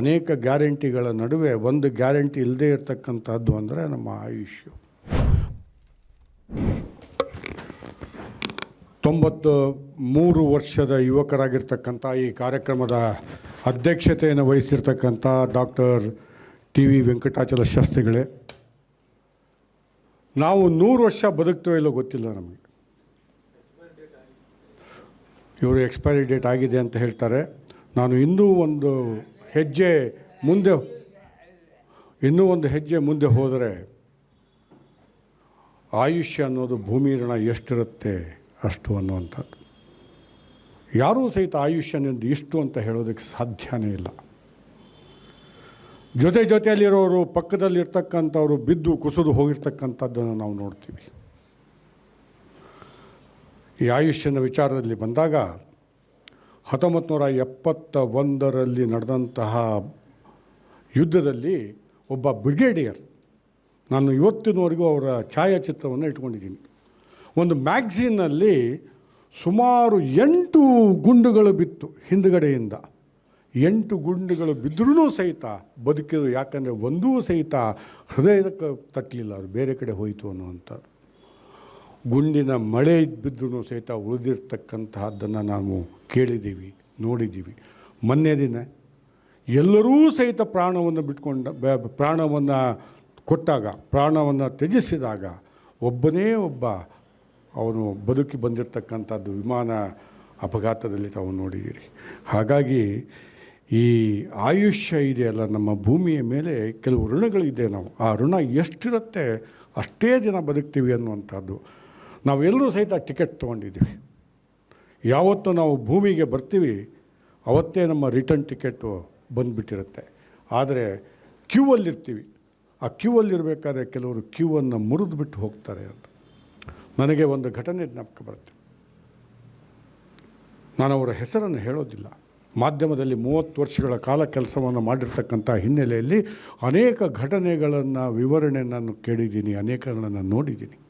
ಅನೇಕ ಗ್ಯಾರಂಟಿಗಳ ನಡುವೆ ಒಂದು ಗ್ಯಾರಂಟಿ ಇಲ್ಲದೇ ಇರತಕ್ಕಂಥದ್ದು ಅಂದರೆ ನಮ್ಮ ಆಯುಷ್ಯ. ತೊಂಬತ್ತು ಮೂರು ವರ್ಷದ ಯುವಕರಾಗಿರ್ತಕ್ಕಂಥ ಈ ಕಾರ್ಯಕ್ರಮದ ಅಧ್ಯಕ್ಷತೆಯನ್ನು ವಹಿಸಿರ್ತಕ್ಕಂಥ ಡಾಕ್ಟರ್ ಟಿ ವಿ ವೆಂಕಟಾಚಲ ಶಾಸ್ತ್ರಿಗಳೇ, ನಾವು ನೂರು ವರ್ಷ ಬದುಕ್ತೇವೆ ಇಲ್ಲೋ ಗೊತ್ತಿಲ್ಲ ನಮಗೆ. ಇವರು ಎಕ್ಸ್ಪೈರಿ ಡೇಟ್ ಆಗಿದೆ ಅಂತ ಹೇಳ್ತಾರೆ. ನಾನು ಇನ್ನೂ ಒಂದು ಹೆಜ್ಜೆ ಮುಂದೆ, ಇನ್ನೂ ಒಂದು ಹೆಜ್ಜೆ ಮುಂದೆ ಹೋದರೆ ಆಯುಷ್ಯ ಅನ್ನೋದು ಭೂಮಿ ಋಣ ಎಷ್ಟಿರುತ್ತೆ ಅಷ್ಟು ಅನ್ನುವಂಥದ್ದು. ಯಾರೂ ಸಹಿತ ಆಯುಷ್ಯನಿಂದ ಇಷ್ಟು ಅಂತ ಹೇಳೋದಕ್ಕೆ ಸಾಧ್ಯನೇ ಇಲ್ಲ. ಜೊತೆ ಜೊತೆಯಲ್ಲಿರೋರು, ಪಕ್ಕದಲ್ಲಿರ್ತಕ್ಕಂಥವ್ರು ಬಿದ್ದು ಕುಸಿದು ಹೋಗಿರ್ತಕ್ಕಂಥದ್ದನ್ನು ನಾವು ನೋಡ್ತೀವಿ. ಈ ಆಯುಷ್ಯನ ವಿಚಾರದಲ್ಲಿ ಬಂದಾಗ ಹತ್ತೊಂಬತ್ತು ನೂರ ಎಪ್ಪತ್ತ ಒಂದರಲ್ಲಿ ನಡೆದಂತಹ ಯುದ್ಧದಲ್ಲಿ ಒಬ್ಬ ಬ್ರಿಗೇಡಿಯರ್, ನಾನು ಇವತ್ತಿನವರೆಗೂ ಅವರ ಛಾಯಾಚಿತ್ರವನ್ನು ಇಟ್ಕೊಂಡಿದ್ದೀನಿ ಒಂದು ಮ್ಯಾಗ್ಝೀನಲ್ಲಿ ಸುಮಾರು ಎಂಟು ಗುಂಡುಗಳು ಬಿತ್ತು ಹಿಂದುಗಡೆಯಿಂದ. ಎಂಟು ಗುಂಡುಗಳು ಬಿದ್ದರೂ ಸಹಿತ ಬದುಕಿದ್ರು ಯಾಕಂದರೆ ಒಂದೂ ಸಹಿತ ಹೃದಯಕ್ಕೆ ತಟ್ಟಲಿಲ್ಲ ಅವರು ಬೇರೆ ಕಡೆ ಹೋಯಿತು ಅನ್ನುವಂಥದ್ದು. ಗುಂಡಿನ ಮಳೆ ಬಿದ್ದರೂ ಸಹಿತ ಉಳಿದಿರ್ತಕ್ಕಂತಹದ್ದನ್ನು ನಾವು ಕೇಳಿದ್ದೀವಿ, ನೋಡಿದ್ದೀವಿ. ಮೊನ್ನೆ ದಿನ ಎಲ್ಲರೂ ಸಹಿತ ಪ್ರಾಣವನ್ನು ಬಿಟ್ಕೊಂಡ ಪ್ರಾಣವನ್ನು ಕೊಟ್ಟಾಗ, ಪ್ರಾಣವನ್ನು ತ್ಯಜಿಸಿದಾಗ ಒಬ್ಬನೇ ಒಬ್ಬ ಅವನು ಬದುಕಿ ಬಂದಿರತಕ್ಕಂಥದ್ದು ವಿಮಾನ ಅಪಘಾತದಲ್ಲಿ ತಾವು ನೋಡಿದ್ದೀರಿ. ಹಾಗಾಗಿ ಈ ಆಯುಷ್ಯ ಇದೆಯಲ್ಲ, ನಮ್ಮ ಭೂಮಿಯ ಮೇಲೆ ಕೆಲವು ಋಣಗಳಿದೆ ನಾವು. ಆ ಋಣ ಎಷ್ಟಿರುತ್ತೆ ಅಷ್ಟೇ ದಿನ ಬದುಕ್ತೀವಿ ಅನ್ನುವಂಥದ್ದು. ನಾವೆಲ್ಲರೂ ಸಹಿತ ಟಿಕೆಟ್ ತೊಗೊಂಡಿದ್ದೀವಿ. ಯಾವತ್ತು ನಾವು ಭೂಮಿಗೆ ಬರ್ತೀವಿ, ಅವತ್ತೇ ನಮ್ಮ ರಿಟರ್ನ್ ಟಿಕೆಟು ಬಂದುಬಿಟ್ಟಿರುತ್ತೆ. ಆದರೆ ಕ್ಯೂವಲ್ಲಿರ್ತೀವಿ. ಆ ಕ್ಯೂವಲ್ಲಿರಬೇಕಾದ್ರೆ ಕೆಲವರು ಕ್ಯೂವನ್ನು ಮುರಿದು ಬಿಟ್ಟು ಹೋಗ್ತಾರೆ ಅಂತ. ನನಗೆ ಒಂದು ಘಟನೆ ಜ್ಞಾಪಕ ಬರುತ್ತೆ. ನಾನು ಅವರ ಹೆಸರನ್ನು ಹೇಳೋದಿಲ್ಲ. ಮಾಧ್ಯಮದಲ್ಲಿ ಮೂವತ್ತು ವರ್ಷಗಳ ಕಾಲ ಕೆಲಸವನ್ನು ಮಾಡಿರ್ತಕ್ಕಂಥ ಹಿನ್ನೆಲೆಯಲ್ಲಿ ಅನೇಕ ಘಟನೆಗಳನ್ನು, ವಿವರಣೆ ನಾನು ಕೇಳಿದ್ದೀನಿ, ಅನೇಕಗಳನ್ನು ನೋಡಿದ್ದೀನಿ.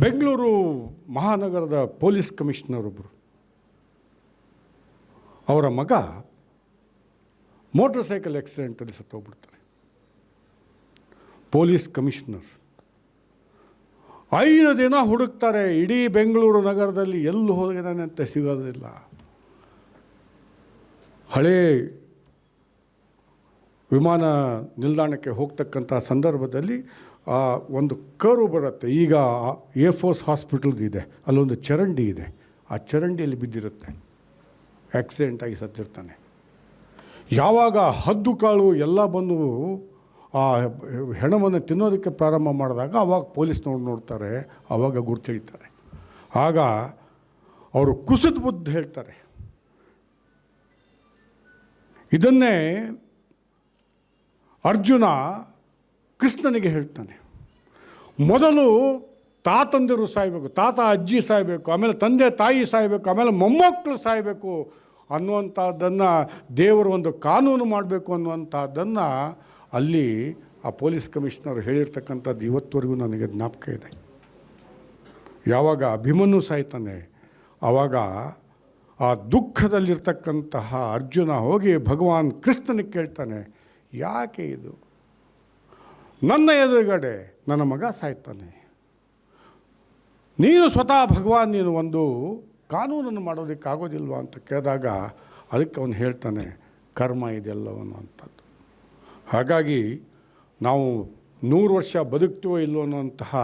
ಬೆಂಗಳೂರು ಮಹಾನಗರದ ಪೊಲೀಸ್ ಕಮಿಷನರ್ ಒಬ್ಬರು ಅವರ ಮಗ ಮೋಟರ್ ಸೈಕಲ್ ಆಕ್ಸಿಡೆಂಟಲ್ಲಿ ಸತ್ತೋಗ್ಬಿಡ್ತಾರೆ ಪೊಲೀಸ್ ಕಮಿಷನರ್. ಐದು ದಿನ ಹುಡುಕ್ತಾರೆ, ಇಡೀ ಬೆಂಗಳೂರು ನಗರದಲ್ಲಿ ಎಲ್ಲಿ ಹೋಗಿದ್ದಾನೆ ಅಂತ ಸಿಗೋದಿಲ್ಲ. ಹಳೇ ವಿಮಾನ ನಿಲ್ದಾಣಕ್ಕೆ ಹೋಗ್ತಕ್ಕಂಥ ಸಂದರ್ಭದಲ್ಲಿ ಒಂದು ಕರು ಬರುತ್ತೆ. ಈಗ ಎ ಫೋರ್ಸ್ ಹಾಸ್ಪಿಟಲ್ದು ಇದೆ ಅಲ್ಲೊಂದು ಚರಂಡಿ ಇದೆ. ಆ ಚರಂಡಿಯಲ್ಲಿ ಬಿದ್ದಿರುತ್ತೆ. ಆಕ್ಸಿಡೆಂಟ್ ಆಗಿ ಸತ್ತಿರ್ತಾನೆ. ಯಾವಾಗ ಹದ್ದು ಕಾಳು ಎಲ್ಲ ಬಂದು ಆ ಹೆಣವನ್ನು ತಿನ್ನೋದಕ್ಕೆ ಪ್ರಾರಂಭ ಮಾಡಿದಾಗ ಅವಾಗ ನೋಡಿ ನೋಡ್ತಾರೆ. ಆವಾಗ ಗುರ್ತಿಳಿತಾರೆ. ಆಗ ಅವರು ಕುಸಿದ ಬುದ್ಧ ಹೇಳ್ತಾರೆ. ಇದನ್ನೇ ಅರ್ಜುನ ಕೃಷ್ಣನಿಗೆ ಹೇಳ್ತಾನೆ, ಮೊದಲು ತಾತಂದಿರು ಸಾಯಬೇಕು, ತಾತ ಅಜ್ಜಿ ಸಾಯಬೇಕು, ಆಮೇಲೆ ತಂದೆ ತಾಯಿ ಸಾಯಬೇಕು, ಆಮೇಲೆ ಮೊಮ್ಮಕ್ಕಳು ಸಾಯಬೇಕು ಅನ್ನುವಂಥದ್ದನ್ನು ದೇವರು ಒಂದು ಕಾನೂನು ಮಾಡಬೇಕು ಅನ್ನುವಂಥದ್ದನ್ನು ಅಲ್ಲಿ ಆ ಪೊಲೀಸ್ ಕಮಿಷನರ್ ಹೇಳಿರ್ತಕ್ಕಂಥದ್ದು ಇವತ್ತುವರೆಗೂ ನನಗೆ ಜ್ಞಾಪಕ ಇದೆ. ಯಾವಾಗ ಅಭಿಮನ್ಯು ಸಾಯ್ತಾನೆ ಆವಾಗ ಆ ದುಃಖದಲ್ಲಿರ್ತಕ್ಕಂತಹ ಅರ್ಜುನ ಹೋಗಿ ಭಗವಾನ್ ಕೃಷ್ಣನಿಗೆ ಕೇಳ್ತಾನೆ, ಯಾಕೆ ಇದು? ನನ್ನ ಎದುರುಗಡೆ ನನ್ನ ಮಗ ಸಾಯ್ತಾನೆ. ನೀನು ಸ್ವತಃ ಭಗವಾನ್, ನೀನು ಒಂದು ಕಾನೂನನ್ನು ಮಾಡೋದಿಕ್ಕೆ ಆಗೋದಿಲ್ವಾ ಅಂತ ಕೇಳಿದಾಗ ಅದಕ್ಕೆ ಅವನು ಹೇಳ್ತಾನೆ, ಕರ್ಮ ಇದೆಲ್ಲವನು ಅಂಥದ್ದು ಹಾಗಾಗಿ ನಾವು ನೂರು ವರ್ಷ ಬದುಕ್ತೀವೋ ಇಲ್ಲೋ ಅನ್ನೋಂತಹ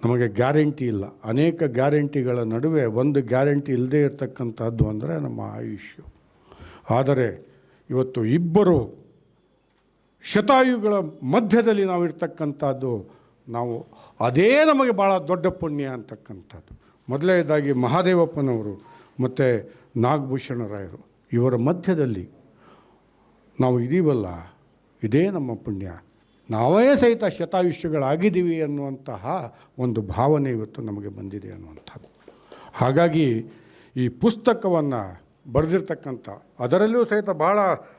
ನಮಗೆ ಗ್ಯಾರಂಟಿ ಇಲ್ಲ. ಅನೇಕ ಗ್ಯಾರಂಟಿಗಳ ನಡುವೆ ಒಂದು ಗ್ಯಾರಂಟಿ ಇಲ್ಲದೇ ಇರತಕ್ಕಂಥದ್ದು ಅಂದರೆ ನಮ್ಮ ಆಯುಷ್ಯ. ಆದರೆ ಇವತ್ತು ಇಬ್ಬರು ಶತಾಯುಗಳ ಮಧ್ಯದಲ್ಲಿ ನಾವು ಇರ್ತಕ್ಕಂಥದ್ದು, ನಾವು ಅದೇ ನಮಗೆ ಭಾಳ ದೊಡ್ಡ ಪುಣ್ಯ ಅಂತಕ್ಕಂಥದ್ದು. ಮೊದಲನೇದಾಗಿ ಮಹಾದೇವಪ್ಪನವರು ಮತ್ತು ನಾಗಭೂಷಣರಾಯರು, ಇವರ ಮಧ್ಯದಲ್ಲಿ ನಾವು ಇದೀವಲ್ಲ, ಇದೇ ನಮ್ಮ ಪುಣ್ಯ. ನಾವೇ ಸಹಿತ ಶತಾಯುಷ್ಯಗಳಾಗಿದ್ದೀವಿ ಅನ್ನುವಂತಹ ಒಂದು ಭಾವನೆ ಇವತ್ತು ನಮಗೆ ಬಂದಿದೆ ಅನ್ನುವಂಥದ್ದು. ಹಾಗಾಗಿ ಈ ಪುಸ್ತಕವನ್ನು ಬರೆದಿರ್ತಕ್ಕಂಥ ಅದರಲ್ಲೂ ಸಹಿತ ಭಾಳ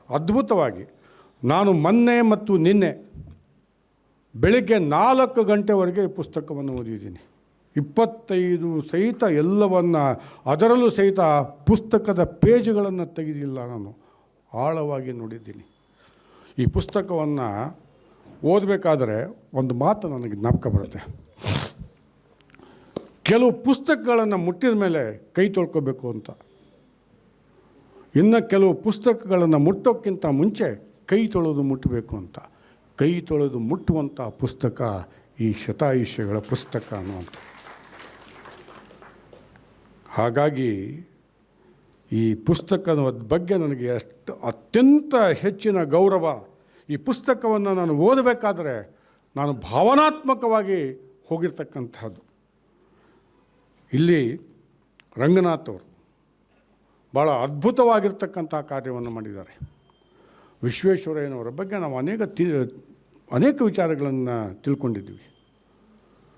ಅದ್ಭುತವಾಗಿ ನಾನು ಮೊನ್ನೆ ಮತ್ತು ನಿನ್ನೆ ಬೆಳಗ್ಗೆ ನಾಲ್ಕು ಗಂಟೆವರೆಗೆ ಈ ಪುಸ್ತಕವನ್ನು ಓದಿದ್ದೀನಿ. ಇಪ್ಪತ್ತೈದು ಸಹಿತ ಎಲ್ಲವನ್ನು, ಅದರಲ್ಲೂ ಸಹಿತ ಪುಸ್ತಕದ ಪೇಜ್ಗಳನ್ನು ತೆಗೆದಿಲ್ಲ ನಾನು. ಆಳವಾಗಿ ನೋಡಿದ್ದೀನಿ. ಈ ಪುಸ್ತಕವನ್ನು ಓದಬೇಕಾದ್ರೆ ಒಂದು ಮಾತು ನನಗೆ ಜ್ಞಾಪಕ ಬರುತ್ತೆ. ಕೆಲವು ಪುಸ್ತಕಗಳನ್ನು ಮುಟ್ಟಿದ ಮೇಲೆ ಕೈ ತೊಳ್ಕೊಬೇಕು ಅಂತ. ಇನ್ನು ಕೆಲವು ಪುಸ್ತಕಗಳನ್ನು ಮುಟ್ಟೋಕ್ಕಿಂತ ಮುಂಚೆ ಕೈ ತೊಳೆದು ಮುಟ್ಟಬೇಕು ಅಂತ. ಕೈ ತೊಳೆದು ಮುಟ್ಟುವಂಥ ಪುಸ್ತಕ ಈ ಶತಾಯುಷ್ಯಗಳ ಪುಸ್ತಕ ಅನ್ನುವಂಥ ಹಾಗಾಗಿ ಈ ಪುಸ್ತಕದ ಬಗ್ಗೆ ನನಗೆ ಅಷ್ಟು ಅತ್ಯಂತ ಹೆಚ್ಚಿನ ಗೌರವ. ಈ ಪುಸ್ತಕವನ್ನು ನಾನು ಓದಬೇಕಾದ್ರೆ ನಾನು ಭಾವನಾತ್ಮಕವಾಗಿ ಹೋಗಿರ್ತಕ್ಕಂಥದ್ದು ಇಲ್ಲಿ ರಂಗನಾಥ್ ಅವರು ಭಾಳ ಅದ್ಭುತವಾಗಿರ್ತಕ್ಕಂಥ ಕಾರ್ಯವನ್ನು ಮಾಡಿದ್ದಾರೆ. ವಿಶ್ವೇಶ್ವರಯ್ಯನವರ ಬಗ್ಗೆ ನಾವು ಅನೇಕ ತಿ, ಅನೇಕ ವಿಚಾರಗಳನ್ನು ತಿಳ್ಕೊಂಡಿದ್ವಿ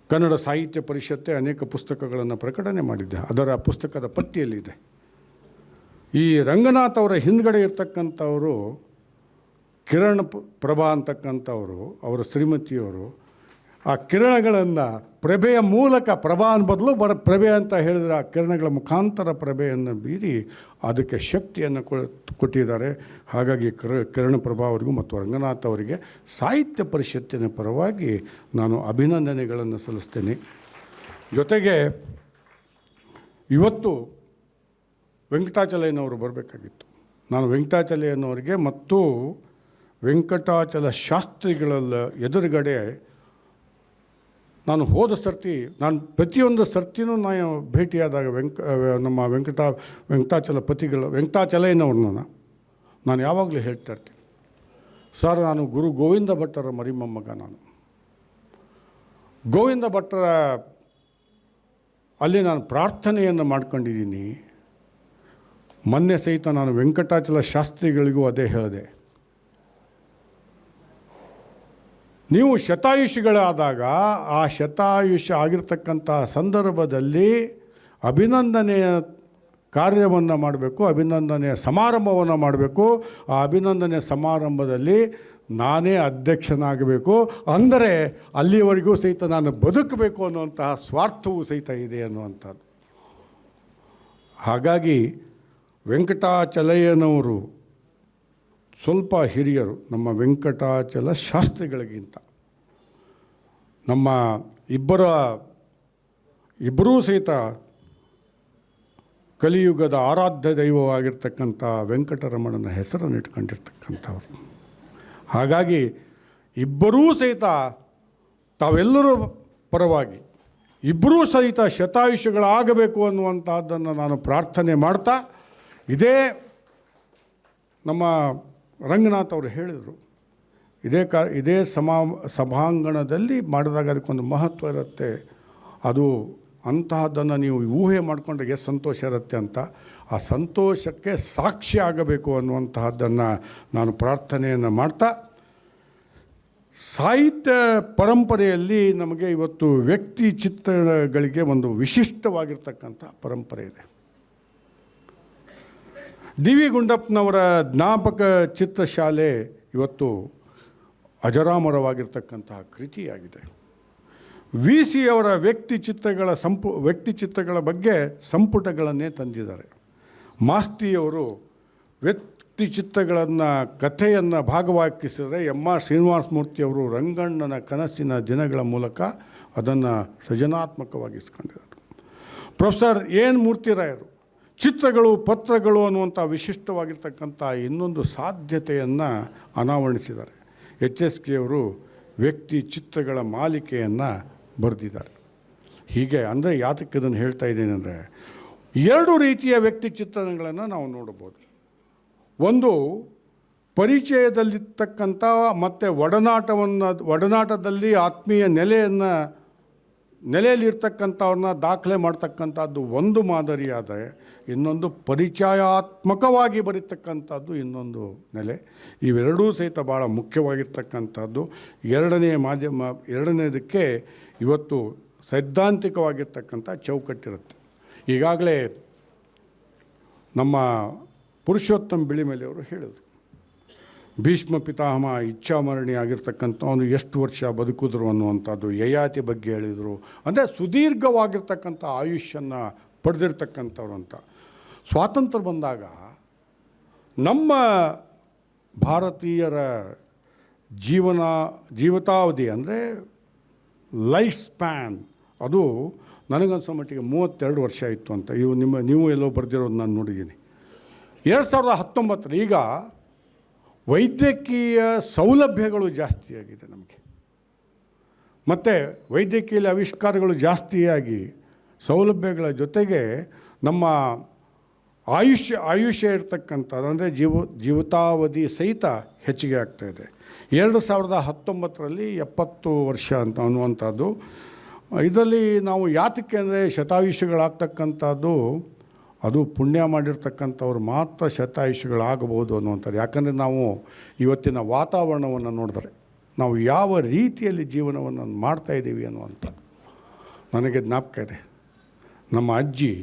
ಕನ್ನಡ ಸಾಹಿತ್ಯ ಪರಿಷತ್ತೇ ಅನೇಕ ಪುಸ್ತಕಗಳನ್ನು ಪ್ರಕಟಣೆ ಮಾಡಿದ್ದೆ ಅದರ ಪುಸ್ತಕದ ಪಟ್ಟಿಯಲ್ಲಿದೆ. ಈ ರಂಗನಾಥ್ ಅವರ ಹಿಂದ್ಗಡೆ ಇರ್ತಕ್ಕಂಥವರು ಕಿರಣ್ ಪ್ರಭಾ ಅಂತಕ್ಕಂಥವರು, ಅವರ ಶ್ರೀಮತಿಯವರು ಆ ಕಿರಣಗಳನ್ನು ಪ್ರಭೆಯ ಮೂಲಕ ಪ್ರಭಾ ಅನ್ನ ಬದಲು ಬರ ಪ್ರಭೆ ಅಂತ ಹೇಳಿದರೆ ಆ ಕಿರಣಗಳ ಮುಖಾಂತರ ಪ್ರಭೆಯನ್ನು ಬೀರಿ ಅದಕ್ಕೆ ಶಕ್ತಿಯನ್ನು ಕೊಟ್ಟಿದ್ದಾರೆ. ಹಾಗಾಗಿ ಕಿರ ಕಿರಣ ಪ್ರಭಾ ಅವರಿಗೂ ಮತ್ತು ರಂಗನಾಥ್ ಅವರಿಗೆ ಸಾಹಿತ್ಯ ಪರಿಷತ್ತಿನ ಪರವಾಗಿ ನಾನು ಅಭಿನಂದನೆಗಳನ್ನು ಸಲ್ಲಿಸ್ತೇನೆ. ಜೊತೆಗೆ ಇವತ್ತು ವೆಂಕಟಾಚಲಯ್ಯನವರು ಬರಬೇಕಾಗಿತ್ತು. ನಾನು ವೆಂಕಟಾಚಲಯ್ಯನವರಿಗೆ ಮತ್ತು ವೆಂಕಟಾಚಲ ಶಾಸ್ತ್ರಿಗಳ ಎದುರುಗಡೆ ನಾನು ಹೋದ ಸರ್ತಿ, ನಾನು ಪ್ರತಿಯೊಂದು ಸರ್ತಿನೂ ನಾನು ಭೇಟಿಯಾದಾಗ ವೆಂಕ ನಮ್ಮ ವೆಂಕಟ, ವೆಂಕಟಾಚಲ ಪತಿಗಳ, ವೆಂಕಟಾಚಲಯ್ಯನವ್ರನ್ನ ನಾನು. ಯಾವಾಗಲೂ ಹೇಳ್ತಾ ಇರ್ತೀನಿ. ಸರ್, ನಾನು ಗುರು ಗೋವಿಂದ ಭಟ್ಟರ ಮರಿಮೊಮ್ಮಗ ನಾನು. ಗೋವಿಂದ ಭಟ್ಟರ, ಅಲ್ಲಿ ನಾನು ಪ್ರಾರ್ಥನೆಯನ್ನು ಮಾಡ್ಕೊಂಡಿದ್ದೀನಿ. ಮೊನ್ನೆ ಸಹಿತ ನಾನು ವೆಂಕಟಾಚಲ ಶಾಸ್ತ್ರಿಗಳಿಗೂ ಅದೇ ಹೇಳಿದೆ. ನೀವು ಶತಾಯುಷಿಗಳಾದಾಗ ಆ ಶತಾಯುಷ ಆಗಿರ್ತಕ್ಕಂಥ ಸಂದರ್ಭದಲ್ಲಿ ಅಭಿನಂದನೆಯ ಕಾರ್ಯವನ್ನು ಮಾಡಬೇಕು, ಅಭಿನಂದನೆಯ ಸಮಾರಂಭವನ್ನು ಮಾಡಬೇಕು. ಆ ಅಭಿನಂದನೆ ಸಮಾರಂಭದಲ್ಲಿ ನಾನೇ ಅಧ್ಯಕ್ಷನಾಗಬೇಕು. ಅಂದರೆ ಅಲ್ಲಿವರೆಗೂ ಸಹಿತ ನಾನು ಬದುಕಬೇಕು ಅನ್ನುವಂತಹ ಸ್ವಾರ್ಥವೂ ಸಹಿತ ಇದೆ ಅನ್ನುವಂಥದ್ದು. ಹಾಗಾಗಿ ವೆಂಕಟಾಚಲಯ್ಯನವರು ಸ್ವಲ್ಪ ಹಿರಿಯರು ನಮ್ಮ ವೆಂಕಟಾಚಲ ಶಾಸ್ತ್ರಿಗಳಿಗಿಂತ. ನಮ್ಮ ಇಬ್ಬರ, ಇಬ್ಬರೂ ಸಹಿತ ಕಲಿಯುಗದ ಆರಾಧ್ಯ ದೈವವಾಗಿರ್ತಕ್ಕಂಥ ವೆಂಕಟರಮಣನ ಹೆಸರನ್ನು ಇಟ್ಕೊಂಡಿರ್ತಕ್ಕಂಥವ್ರು. ಹಾಗಾಗಿ ಇಬ್ಬರೂ ಸಹಿತ ತಾವೆಲ್ಲರೂ ಪರವಾಗಿ, ಇಬ್ಬರೂ ಸಹಿತ ಶತಾಯುಷಗಳಾಗಬೇಕು ಅನ್ನುವಂಥದ್ದನ್ನು ನಾನು ಪ್ರಾರ್ಥನೆ ಮಾಡ್ತಾ, ಇದೇ ನಮ್ಮ ರಂಗನಾಥ್ ಅವರು ಹೇಳಿದರು, ಇದೇ ಕಾ, ಇದೇ ಸಮಾ, ಸಭಾಂಗಣದಲ್ಲಿ ಮಾಡಿದಾಗ ಅದಕ್ಕೊಂದು ಮಹತ್ವ ಇರುತ್ತೆ. ಅದು ಅಂತಹದ್ದನ್ನು ನೀವು ಊಹೆ ಮಾಡಿಕೊಂಡ್ರೆ ಎಷ್ಟು ಸಂತೋಷ ಇರುತ್ತೆ ಅಂತ, ಆ ಸಂತೋಷಕ್ಕೆ ಸಾಕ್ಷಿ ಆಗಬೇಕು ಅನ್ನುವಂತಹದ್ದನ್ನು ನಾನು ಪ್ರಾರ್ಥನೆಯನ್ನು ಮಾಡ್ತಾ, ಸಾಹಿತ್ಯ ಪರಂಪರೆಯಲ್ಲಿ ನಮಗೆ ಇವತ್ತು ವ್ಯಕ್ತಿ ಚಿತ್ರಗಳಿಗೆ ಒಂದು ವಿಶಿಷ್ಟವಾಗಿರ್ತಕ್ಕಂಥ ಪರಂಪರೆ ಇದೆ. ಡಿ ವಿ ಗುಂಡಪ್ಪನವರ ಜ್ಞಾಪಕ ಚಿತ್ರಶಾಲೆ ಇವತ್ತು ಅಜರಾಮರವಾಗಿರ್ತಕ್ಕಂತಹ ಕೃತಿಯಾಗಿದೆ. ವಿ ಸಿ ಅವರ ವ್ಯಕ್ತಿ ಚಿತ್ರಗಳ ಸಂಪು, ವ್ಯಕ್ತಿ ಚಿತ್ರಗಳ ಬಗ್ಗೆ ಸಂಪುಟಗಳನ್ನೇ ತಂದಿದ್ದಾರೆ. ಮಾಸ್ತಿಯವರು ವ್ಯಕ್ತಿ ಚಿತ್ರಗಳನ್ನು, ಕಥೆಯನ್ನು ಭಾಗವಾಗಿಸಿದರೆ ಎಂ ಆರ್ ಶ್ರೀನಿವಾಸಮೂರ್ತಿಯವರು ರಂಗಣ್ಣನ ಕನಸಿನ ದಿನಗಳ ಮೂಲಕ ಅದನ್ನು ಸೃಜನಾತ್ಮಕವಾಗಿಸ್ಕೊಂಡಿದ್ದಾರೆ ಪ್ರೊಫೆಸರ್ ಎನ್ ಮೂರ್ತಿರಾಯರು ಚಿತ್ರಗಳು, ಪತ್ರಗಳು ಅನ್ನುವಂಥ ವಿಶಿಷ್ಟವಾಗಿರ್ತಕ್ಕಂಥ ಇನ್ನೊಂದು ಸಾಧ್ಯತೆಯನ್ನು ಅನಾವರಣಿಸಿದ್ದಾರೆ. ಎಚ್ ಎಸ್ ಕೆ ಅವರು ವ್ಯಕ್ತಿ ಚಿತ್ರಗಳ ಮಾಲಿಕೆಯನ್ನು ಬರೆದಿದ್ದಾರೆ. ಹೀಗೆ ಅಂದರೆ ಯಾತಕ್ಕೆ ಇದನ್ನು ಹೇಳ್ತಾ ಇದ್ದೇನೆಂದರೆ ಅಂದರೆ, ಎರಡು ರೀತಿಯ ವ್ಯಕ್ತಿ ಚಿತ್ರಣಗಳನ್ನು ನಾವು ನೋಡಬಹುದು. ಒಂದು, ಪರಿಚಯದಲ್ಲಿರ್ತಕ್ಕಂಥ ಮತ್ತು ಒಡನಾಟವನ್ನು, ಒಡನಾಟದಲ್ಲಿ ಆತ್ಮೀಯ ನೆಲೆಯನ್ನು, ನೆಲೆಯಲ್ಲಿರ್ತಕ್ಕಂಥವ್ರನ್ನ ದಾಖಲೆ ಮಾಡ್ತಕ್ಕಂಥದ್ದು ಒಂದು ಮಾದರಿಯಾದರೆ ಇನ್ನೊಂದು ಪರಿಚಯಾತ್ಮಕವಾಗಿ ಬರೀತಕ್ಕಂಥದ್ದು ಇನ್ನೊಂದು ನೆಲೆ. ಇವೆರಡೂ ಸಹಿತ ಭಾಳ ಮುಖ್ಯವಾಗಿರ್ತಕ್ಕಂಥದ್ದು. ಎರಡನೇ ಮಾಧ್ಯಮ, ಎರಡನೇದಕ್ಕೆ ಇವತ್ತು ಸೈದ್ಧಾಂತಿಕವಾಗಿರ್ತಕ್ಕಂಥ ಚೌಕಟ್ಟಿರುತ್ತೆ. ಈಗಾಗಲೇ ನಮ್ಮ ಪುರುಷೋತ್ತಮ ಬಿಳಿಮೇಲೆಯವರು ಹೇಳಿದರು. ಭೀಷ್ಮ ಪಿತಾಮಹ ಇಚ್ಛಾಮರಣಿ ಆಗಿರ್ತಕ್ಕಂಥವನು ಎಷ್ಟು ವರ್ಷ ಬದುಕಿದ್ರು ಅನ್ನುವಂಥದ್ದು, ಯಯಾತಿ ಬಗ್ಗೆ ಹೇಳಿದರು. ಅಂದರೆ ಸುದೀರ್ಘವಾಗಿರ್ತಕ್ಕಂಥ ಆಯುಷ್ಯನ್ನು ಪಡೆದಿರ್ತಕ್ಕಂಥವ್ರು ಅಂತ. ಸ್ವಾತಂತ್ರ್ಯ ಬಂದಾಗ ನಮ್ಮ ಭಾರತೀಯರ ಜೀವನ, ಜೀವಿತಾವಧಿ ಅಂದರೆ ಲೈಫ್ ಸ್ಪ್ಯಾನ್ ಅದು ನನಗನ್ಸೋ ಮಟ್ಟಿಗೆ ಮೂವತ್ತೆರಡು ವರ್ಷ ಇತ್ತು ಅಂತ. ಇವು ನಿಮ್ಮ, ನೀವು ಎಲ್ಲೋ ಬರೆದಿರೋದು ನಾನು ನೋಡಿದ್ದೀನಿ. ಎರಡು ಸಾವಿರದ ಹತ್ತೊಂಬತ್ತರ ಈಗ ವೈದ್ಯಕೀಯ ಸೌಲಭ್ಯಗಳು ಜಾಸ್ತಿಯಾಗಿದೆ ನಮಗೆ. ಮತ್ತು ವೈದ್ಯಕೀಯ ಆವಿಷ್ಕಾರಗಳು ಜಾಸ್ತಿಯಾಗಿ ಸೌಲಭ್ಯಗಳ ಜೊತೆಗೆ ನಮ್ಮ ಆಯುಷ್ಯ ಆಯುಷ್ಯ ಇರ್ತಕ್ಕಂಥದ್ದು ಅಂದರೆ ಜೀವ, ಜೀವಿತಾವಧಿ ಸಹಿತ ಹೆಚ್ಚಿಗೆ ಆಗ್ತಾಯಿದೆ ಎರಡು ಸಾವಿರದ ಹತ್ತೊಂಬತ್ತರಲ್ಲಿ ಎಪ್ಪತ್ತು ವರ್ಷ ಅಂತ ಅನ್ನುವಂಥದ್ದು. ಇದರಲ್ಲಿ ನಾವು ಯಾತಕ್ಕೆ ಅಂದರೆ ಶತಾಯುಷ್ಯಗಳಾಗ್ತಕ್ಕಂಥದ್ದು, ಅದು ಪುಣ್ಯ ಮಾಡಿರ್ತಕ್ಕಂಥವ್ರು ಮಾತ್ರ ಶತಾಯುಷ್ಯಗಳಾಗಬಹುದು ಅನ್ನುವಂಥದ್ದು. ಯಾಕಂದರೆ ನಾವು ಇವತ್ತಿನ ವಾತಾವರಣವನ್ನು ನೋಡಿದ್ರೆ, ನಾವು ಯಾವ ರೀತಿಯಲ್ಲಿ ಜೀವನವನ್ನು ಮಾಡ್ತಾಯಿದ್ದೀವಿ ಅನ್ನುವಂಥದ್ದು. ನನಗೆ ಜ್ಞಾಪಕ ಇದೆ. ನಮ್ಮ ಅಜ್ಜಿ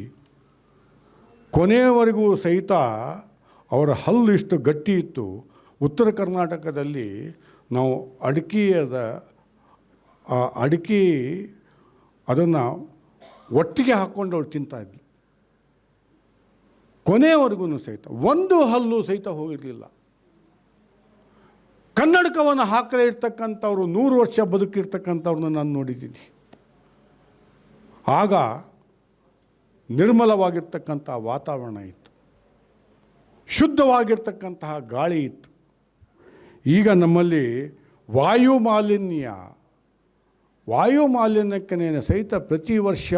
ಕೊನೆಯವರೆಗೂ ಸಹಿತ ಅವರ ಹಲ್ಲು ಇಷ್ಟು ಗಟ್ಟಿ ಇತ್ತು. ಉತ್ತರ ಕರ್ನಾಟಕದಲ್ಲಿ ನಾವು ಅಡಿಕೆಯದ, ಆ ಅಡಿಕೆ ಅದನ್ನು ಒಟ್ಟಿಗೆ ಹಾಕ್ಕೊಂಡು ಅವಳು ತಿಂತಾಯಿದ್ಲು ಕೊನೆಯವರೆಗೂ ಸಹಿತ ಒಂದು ಹಲ್ಲು ಸಹಿತ ಹೋಗಿರಲಿಲ್ಲ. ಕನ್ನಡಕವನ್ನು ಹಾಕದೇ ಇರ್ತಕ್ಕಂಥವ್ರು, ನೂರು ವರ್ಷ ಬದುಕಿರ್ತಕ್ಕಂಥವ್ರನ್ನ ನಾನು ನೋಡಿದ್ದೀನಿ. ಆಗ ನಿರ್ಮಲವಾಗಿರ್ತಕ್ಕಂಥ ವಾತಾವರಣ ಇತ್ತು. ಶುದ್ಧವಾಗಿರ್ತಕ್ಕಂತಹ ಗಾಳಿ ಇತ್ತು. ಈಗ ನಮ್ಮಲ್ಲಿ ವಾಯು ಮಾಲಿನ್ಯ, ವಾಯು ಮಾಲಿನ್ಯಕ್ಕೆ ಸಹಿತ ಪ್ರತಿ ವರ್ಷ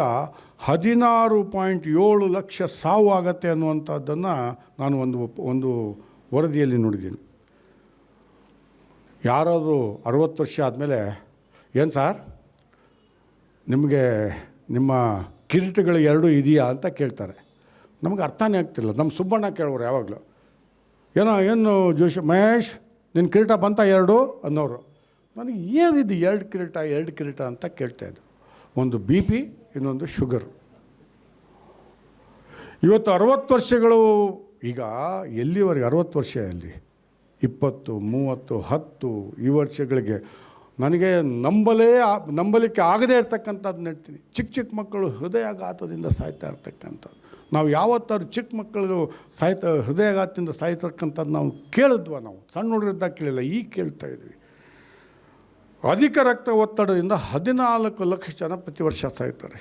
ಹದಿನಾರು ಪಾಯಿಂಟ್ ಏಳು ಲಕ್ಷ ಸಾವು ಆಗತ್ತೆ ಅನ್ನುವಂಥದ್ದನ್ನು ನಾನು ಒಂದು ಒಂದು ವರದಿಯಲ್ಲಿ ನೋಡಿದ್ದೀನಿ ಯಾರಾದರೂ ಅರವತ್ತು ವರ್ಷ ಆದಮೇಲೆ, ಏನು ಸರ್? ನಿಮಗೆ ನಿಮ್ಮ ಕಿರೀಟಗಳು ಎರಡೂ ಇದೆಯಾ ಅಂತ ಕೇಳ್ತಾರೆ. ನಮಗೆ ಅರ್ಥನೇ ಆಗ್ತಿಲ್ಲ. ನಮ್ಮ ಸುಬ್ಬಣ್ಣ ಕೇಳೋರು ಯಾವಾಗಲೂ, ಏನೋ, ಏನು ಜೋಶಿ, ಮಹೇಶ್ ನಿನ್ನ ಕಿರೀಟ ಬಂತ ಎರಡು ಅನ್ನೋರು. ನನಗೆ ಏನಿದೆ ಎರಡು ಕಿರೀಟ ಎರಡು ಕಿರೀಟ ಅಂತ ಕೇಳ್ತಾಯಿದ್ರು ಒಂದು ಬಿ ಪಿ, ಇನ್ನೊಂದು ಶುಗರು. ಇವತ್ತು ಅರವತ್ತು ವರ್ಷಗಳು, ಈಗ ಎಲ್ಲಿವರೆಗೆ, ಅರವತ್ತು ವರ್ಷ ಅಲ್ಲಿ? ಇಪ್ಪತ್ತು, ಮೂವತ್ತು, ಹತ್ತು, ಈ ವರ್ಷಗಳಿಗೆ ನನಗೆ ನಂಬಲೇ ನಂಬಲಿಕ್ಕೆ ಆಗದೇ ಇರ್ತಕ್ಕಂಥದ್ದು ನೆಡ್ತೀನಿ ಚಿಕ್ಕ ಚಿಕ್ಕ ಮಕ್ಕಳು ಹೃದಯಾಘಾತದಿಂದ ಸಾಯ್ತಾ ಇರ್ತಕ್ಕಂಥದ್ದು. ನಾವು ಯಾವತ್ತಾದ್ರು ಚಿಕ್ಕ ಮಕ್ಕಳು ಸಾಯ್ತಾ ಹೃದಯಾಘಾತದಿಂದ ಸಾಯ್ತಕ್ಕಂಥದ್ದು ನಾವು ಕೇಳಿದ್ವ ನಾವು. ಸಣ್ಣ ಹುಡುಗರಿದ್ದಾಗ ಕೇಳಿಲ್ಲ, ಈಗ ಕೇಳ್ತಾ ಇದ್ವಿ. ಅಧಿಕ ರಕ್ತ ಒತ್ತಡದಿಂದ ಹದಿನಾಲ್ಕು ಲಕ್ಷ ಜನ ಪ್ರತಿ ವರ್ಷ ಸಾಯ್ತಾರೆ.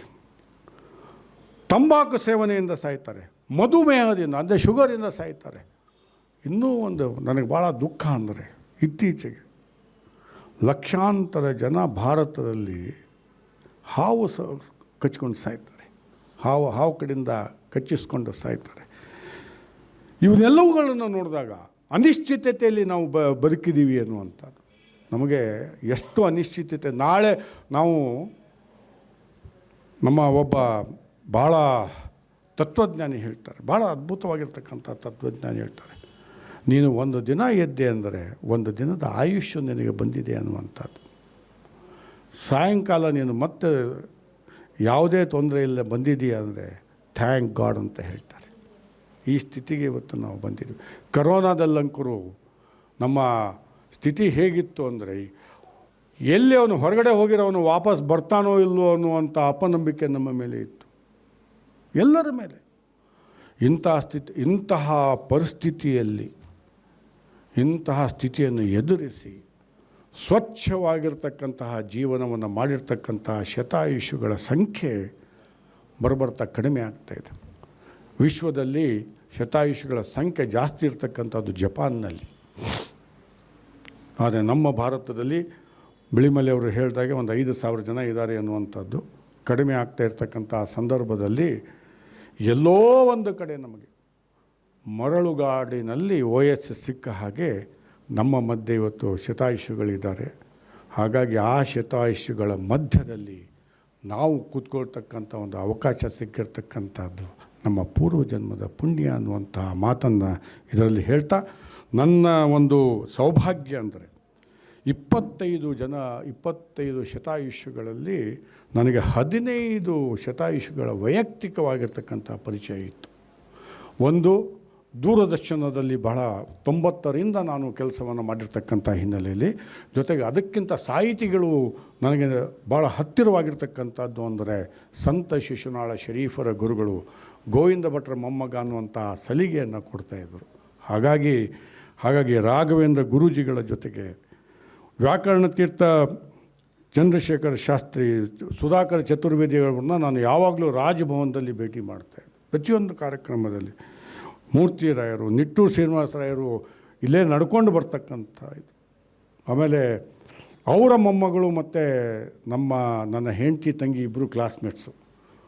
ತಂಬಾಕು ಸೇವನೆಯಿಂದ ಸಾಯ್ತಾರೆ. ಮಧುಮೇಹದಿಂದ ಅಂದರೆ ಶುಗರಿಂದ ಸಾಯ್ತಾರೆ. ಇನ್ನೂ ಒಂದು ನನಗೆ ಭಾಳ ದುಃಖ ಅಂದರೆ ಇತ್ತೀಚೆಗೆ. ಲಕ್ಷಾಂತರ ಜನ ಭಾರತದಲ್ಲಿ ಹಾವು ಸ ಕಚ್ಕೊಂಡು ಸಾಯ್ತಾರೆ. ಹಾವು ಹಾವು ಕಡೆಯಿಂದ ಕಚ್ಚಿಸ್ಕೊಂಡು ಸಾಯ್ತಾರೆ. ಇವನ್ನೆಲ್ಲವುಗಳನ್ನು ನೋಡಿದಾಗ ಅನಿಶ್ಚಿತತೆಯಲ್ಲಿ ನಾವು ಬ ಬದುಕಿದ್ದೀವಿ ಅನ್ನುವಂಥ ನಮಗೆ ಎಷ್ಟು ಅನಿಶ್ಚಿತತೆ. ನಾಳೆ ನಾವು ನಮ್ಮ ಒಬ್ಬ ಭಾಳ ತತ್ವಜ್ಞಾನಿ ಹೇಳ್ತಾರೆ. ಭಾಳ ಅದ್ಭುತವಾಗಿರ್ತಕ್ಕಂಥ ತತ್ವಜ್ಞಾನಿ ಹೇಳ್ತಾರೆ. ನೀನು ಒಂದು ದಿನ ಎದ್ದೆ ಅಂದರೆ ಒಂದು ದಿನದ ಆಯುಷ್ಯ ನಿನಗೆ ಬಂದಿದೆ ಅನ್ನುವಂಥದ್ದು. ಸಾಯಂಕಾಲ ನೀನು ಮತ್ತೆ ಯಾವುದೇ ತೊಂದರೆ ಇಲ್ಲ ಬಂದಿದೆಯಾ ಅಂದರೆ ಥ್ಯಾಂಕ್ ಗಾಡ್ ಅಂತ ಹೇಳ್ತಾರೆ. ಈ ಸ್ಥಿತಿಗೆ ಇವತ್ತು ನಾವು ಬಂದಿದ್ದೀವಿ. ಕರೋನಾದಲ್ಲಂಕರು ನಮ್ಮ ಸ್ಥಿತಿ ಹೇಗಿತ್ತು ಅಂದರೆ ಎಲ್ಲಿ ಅವನು ಹೊರಗಡೆ ಹೋಗಿರೋವನು ವಾಪಸ್ ಬರ್ತಾನೋ ಇಲ್ವೋ ಅನ್ನುವಂಥ ಅಪನಂಬಿಕೆ ನಮ್ಮ ಮೇಲೆ ಇತ್ತು. ಎಲ್ಲರ ಮೇಲೆ. ಇಂತಹ ಸ್ಥಿತಿ ಇಂತಹ ಪರಿಸ್ಥಿತಿಯಲ್ಲಿ ಇಂತಹ ಸ್ಥಿತಿಯನ್ನು ಎದುರಿಸಿ ಸ್ವಚ್ಛವಾಗಿರ್ತಕ್ಕಂತಹ ಜೀವನವನ್ನು ಮಾಡಿರ್ತಕ್ಕಂತಹ ಶತಾಯುಷುಗಳ ಸಂಖ್ಯೆ ಬರಬರ್ತಾ ಕಡಿಮೆ ಆಗ್ತಾಯಿದೆ ವಿಶ್ವದಲ್ಲಿ ಶತಾಯುಷುಗಳ ಸಂಖ್ಯೆ ಜಾಸ್ತಿ ಇರತಕ್ಕಂಥದ್ದು ಜಪಾನ್ನಲ್ಲಿ. ಆದರೆ ನಮ್ಮ ಭಾರತದಲ್ಲಿ ಬಿಳಿಮಲೆ ಅವರು ಹೇಳಿದಾಗೆ ಒಂದು ಐದು ಸಾವಿರ ಜನ ಇದ್ದಾರೆ ಅನ್ನುವಂಥದ್ದು ಕಡಿಮೆ ಆಗ್ತಾ ಇರತಕ್ಕಂಥ ಸಂದರ್ಭದಲ್ಲಿ ಎಲ್ಲೋ ಒಂದು ಕಡೆ ನಮಗೆ ಮರಳುಗಾಡಿನಲ್ಲಿ ಓ ಎಸ್ ಸಿಕ್ಕ ಹಾಗೆ ನಮ್ಮ ಮಧ್ಯೆ ಇವತ್ತು ಶತಾಯುಷುಗಳಿದ್ದಾರೆ ಹಾಗಾಗಿ ಆ ಶತಾಯುಷುಗಳ ಮಧ್ಯದಲ್ಲಿ ನಾವು ಕೂತ್ಕೊಳ್ತಕ್ಕಂಥ ಒಂದು ಅವಕಾಶ ಸಿಕ್ಕಿರ್ತಕ್ಕಂಥದ್ದು ನಮ್ಮ ಪೂರ್ವ ಜನ್ಮದ ಪುಣ್ಯ ಅನ್ನುವಂತಹ ಮಾತನ್ನು ಇದರಲ್ಲಿ ಹೇಳ್ತಾ, ನನ್ನ ಒಂದು ಸೌಭಾಗ್ಯ ಅಂದರೆ ಇಪ್ಪತ್ತೈದು ಜನ, ಇಪ್ಪತ್ತೈದು ಶತಾಯುಷುಗಳಲ್ಲಿ ನನಗೆ ಹದಿನೈದು ಶತಾಯುಷುಗಳ ವೈಯಕ್ತಿಕವಾಗಿರ್ತಕ್ಕಂಥ ಪರಿಚಯ ಇತ್ತು. ಒಂದು ದೂರದರ್ಶನದಲ್ಲಿ ಬಹಳ ತೊಂಬತ್ತರಿಂದ ನಾನು ಕೆಲಸವನ್ನು ಮಾಡಿರ್ತಕ್ಕಂಥ ಹಿನ್ನೆಲೆಯಲ್ಲಿ. ಜೊತೆಗೆ ಅದಕ್ಕಿಂತ ಸಾಹಿತಿಗಳು ನನಗೆ ಭಾಳ ಹತ್ತಿರವಾಗಿರ್ತಕ್ಕಂಥದ್ದು ಅಂದರೆ ಸಂತ ಶಿಶುನಾಳ ಶರೀಫರ ಗುರುಗಳು ಗೋವಿಂದ ಭಟ್ರ ಮೊಮ್ಮಗ ಅನ್ನುವಂಥ ಸಲಿಗೆಯನ್ನು ಕೊಡ್ತಾಯಿದ್ರು ಹಾಗಾಗಿ ಹಾಗಾಗಿ ರಾಘವೇಂದ್ರ ಗುರೂಜಿಗಳ ಜೊತೆಗೆ ವ್ಯಾಕರಣ ತೀರ್ಥ ಚಂದ್ರಶೇಖರ ಶಾಸ್ತ್ರಿ, ಸುಧಾಕರ್ ಚತುರ್ವೇದಿಗಳನ್ನ ನಾನು ಯಾವಾಗಲೂ ರಾಜಭವನದಲ್ಲಿ ಭೇಟಿ ಮಾಡ್ತಾ ಇದ್ದೆ. ಪ್ರತಿಯೊಂದು ಕಾರ್ಯಕ್ರಮದಲ್ಲಿ. ಮೂರ್ತಿ ರಾಯರು ನಿಟ್ಟೂರು ಶ್ರೀನಿವಾಸ ರಾಯರು ಇಲ್ಲೇ ನಡ್ಕೊಂಡು ಬರ್ತಕ್ಕಂಥ ಇದು. ಆಮೇಲೆ ಅವರ ಮೊಮ್ಮಗಳು ಮತ್ತು ನಮ್ಮ, ನನ್ನ ಹೆಂಡತಿ, ತಂಗಿ ಇಬ್ಬರು ಕ್ಲಾಸ್ಮೇಟ್ಸು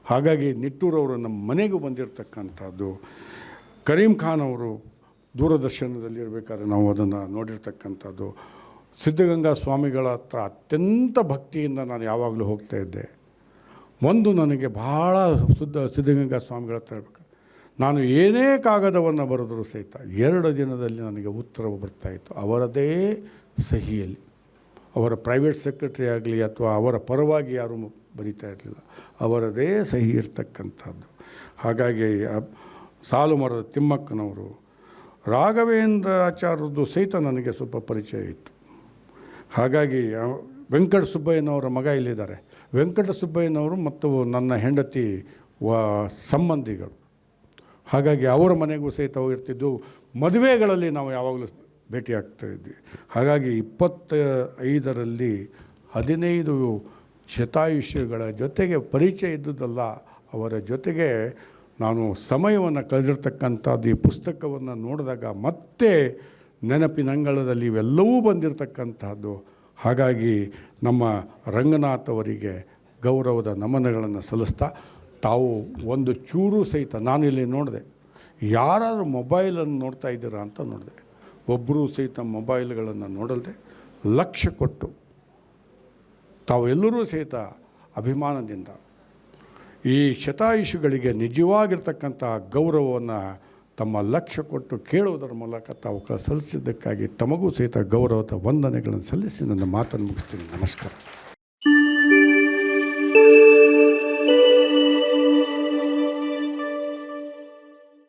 ಹಾಗಾಗಿ ನಿಟ್ಟೂರವರು ನಮ್ಮ ಮನೆಗೂ ಬಂದಿರತಕ್ಕಂಥದ್ದು. ಕರೀಂ ಖಾನ್ ಅವರು ದೂರದರ್ಶನದಲ್ಲಿ ಇರಬೇಕಾದ್ರೆ ನಾವು ಅದನ್ನು ನೋಡಿರ್ತಕ್ಕಂಥದ್ದು. ಸಿದ್ಧಗಂಗಾ ಸ್ವಾಮಿಗಳ ಹತ್ರ ಅತ್ಯಂತ ಭಕ್ತಿಯಿಂದ ನಾನು ಯಾವಾಗಲೂ ಹೋಗ್ತಾ ಇದ್ದೆ. ಒಂದು ನನಗೆ ಬಹಳ ಶುದ್ಧ ಸಿದ್ಧಗಂಗಾ ಸ್ವಾಮಿಗಳ ಹತ್ರ ಇರ್ಬೇಕು ನಾನು ಏನೇ ಕಾಗದವನ್ನು ಬರೆದರೂ ಸಹಿತ ಎರಡು ದಿನದಲ್ಲಿ ನನಗೆ ಉತ್ತರವು ಬರ್ತಾಯಿತ್ತು ಅವರದೇ ಸಹಿಯಲ್ಲಿ. ಅವರ ಪ್ರೈವೇಟ್ ಸೆಕ್ರೆಟರಿ ಆಗಲಿ ಅಥವಾ ಅವರ ಪರವಾಗಿ ಯಾರೂ ಬರೀತಾ ಇರಲಿಲ್ಲ. ಅವರದೇ ಸಹಿ ಇರ್ತಕ್ಕಂಥದ್ದು. ಹಾಗಾಗಿ ಸಾಲು ಮರದ ತಿಮ್ಮಕ್ಕನವರು, ರಾಘವೇಂದ್ರ ಆಚಾರ್ಯರದ್ದು ಸಹಿತ ನನಗೆ ಸ್ವಲ್ಪ ಪರಿಚಯ ಇತ್ತು. ಹಾಗಾಗಿ ವೆಂಕಟ ಸುಬ್ಬಯ್ಯನವರ ಮಗ ಇಲ್ಲಿದ್ದಾರೆ. ವೆಂಕಟ ಸುಬ್ಬಯ್ಯನವರು ಮತ್ತು ನನ್ನ ಹೆಂಡತಿ ವ, ಸಂಬಂಧಿಗಳು. ಹಾಗಾಗಿ ಅವರ ಮನೆಗೂ ಸಹಿತ ಹೋಗಿರ್ತಿದ್ದು ಮದುವೆಗಳಲ್ಲಿ ನಾವು ಯಾವಾಗಲೂ ಭೇಟಿ ಆಗ್ತಾ ಇದ್ವಿ. ಹಾಗಾಗಿ ಇಪ್ಪತ್ತ ಐದರಲ್ಲಿ ಹದಿನೈದು ಶತಾಯುಷ್ಯಗಳ ಜೊತೆಗೆ ಪರಿಚಯ ಇದ್ದುದಲ್ಲ ಅವರ ಜೊತೆಗೆ ನಾನು ಸಮಯವನ್ನು ಕಳೆದಿರ್ತಕ್ಕಂಥದ್ದು ಈ ಪುಸ್ತಕವನ್ನು ನೋಡಿದಾಗ ಮತ್ತೆ ನೆನಪಿನಂಗಳದಲ್ಲಿ ಇವೆಲ್ಲವೂ ಬಂದಿರತಕ್ಕಂಥದ್ದು. ಹಾಗಾಗಿ ನಮ್ಮ ರಂಗನಾಥ್ ಅವರಿಗೆ ಗೌರವದ ನಮನಗಳನ್ನು ಸಲ್ಲಿಸ್ತಾ ತಾವು ಒಂದು ಚೂರು ಸಹಿತ, ನಾನು ಇಲ್ಲಿ ನೋಡಿದೆ, ಯಾರಾದರೂ ಮೊಬೈಲನ್ನು ನೋಡ್ತಾ ಇದ್ದೀರಾ ಅಂತ ನೋಡಿದೆ. ಒಬ್ಬರೂ ಸಹಿತ ಮೊಬೈಲ್ಗಳನ್ನು ನೋಡಲ್ದೆ ಲಕ್ಷ್ಯ ಕೊಟ್ಟು, ತಾವು ಎಲ್ಲರೂ ಸಹಿತ ಅಭಿಮಾನದಿಂದ, ಈ ಶತಾಯುಷುಗಳಿಗೆ ನಿಜವಾಗಿರ್ತಕ್ಕಂಥ ಗೌರವವನ್ನು ತಮ್ಮ ಲಕ್ಷ್ಯ ಕೊಟ್ಟು ಕೇಳುವುದರ ಮೂಲಕ ತಾವು ಸಲ್ಲಿಸಿದ್ದಕ್ಕಾಗಿ ತಮಗೂ ಸಹಿತ ಗೌರವದ ವಂದನೆಗಳನ್ನು ಸಲ್ಲಿಸಿ ನನ್ನ ಮಾತನ್ನು ಮುಗಿಸ್ತೀನಿ. ನಮಸ್ಕಾರ.